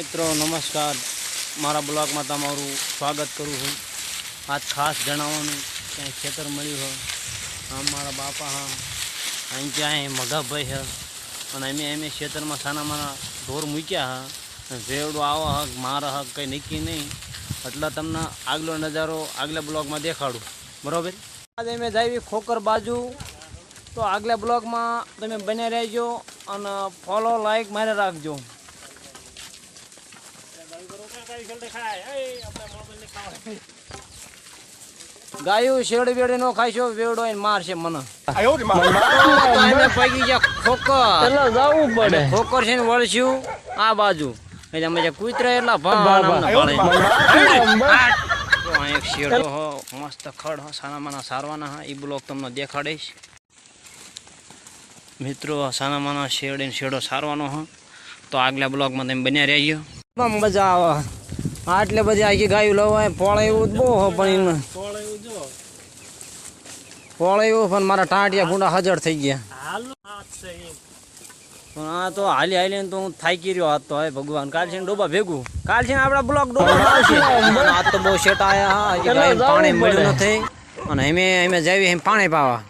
મિત્રો, નમસ્કાર. મારા બ્લોગમાં તમારું સ્વાગત કરું છું. આજ ખાસ જણાવવાનું ક્યાંય ખેતર મળ્યું હોય, આમ મારા બાપા હા, અહીં ક્યાંય મઘાભાઈ હે અને અમે એમ ખેતરમાં સાના મારા ઢોર મૂક્યા હા. વેવડો આવો હક, મારા હક કંઈ નક્કી નહીં. એટલે તમને આગલો નજારો આગલા બ્લોગમાં દેખાડું. બરાબર? આજે અમે જાવી ખોકર બાજુ. તો આગલા બ્લોગમાં તમે બને રહેજો અને ફોલો લાઈક મારે રાખજો. ગાયું શેડ વેડે નો ખાઈશો વેડો એને મારશે મને. પગી ગયા ખોકર જવું પડે. ખોકર છે ને વળશું આ બાજુ. એટલે અમે જે કૂતરા એટલા આ એક શેડો હો મસ્ત ખડ હો સાના માના સારવાના હા. એ બ્લોક તમને દેખાડીશ. મિત્રો સાનામાના સાના માના શેડ ને શેડો સારવાનો હા. તો આગલા બ્લોગમાં તમે બન્યા રહેજો. મજા આવે આટલે બધી આખી ગાયું લવાય પોળે એવું બહુ હો પણ પોળે એવું પણ મારા ટાંટિયા ભૂંડા હાજર થઈ ગયા. પણ આ તો હાલી હાલી તો હું થાકી રહ્યો હાથ તો હવે ભગવાન. કાલ ને ડોબા ભેગું. કાલ છે ને આપડા બ્લોક ડોબા હાથ તો બહુ શેટ આયા હા પાણી મળ્યું નથી. અને અમે અમે જાવી એમ પાણી પાવા.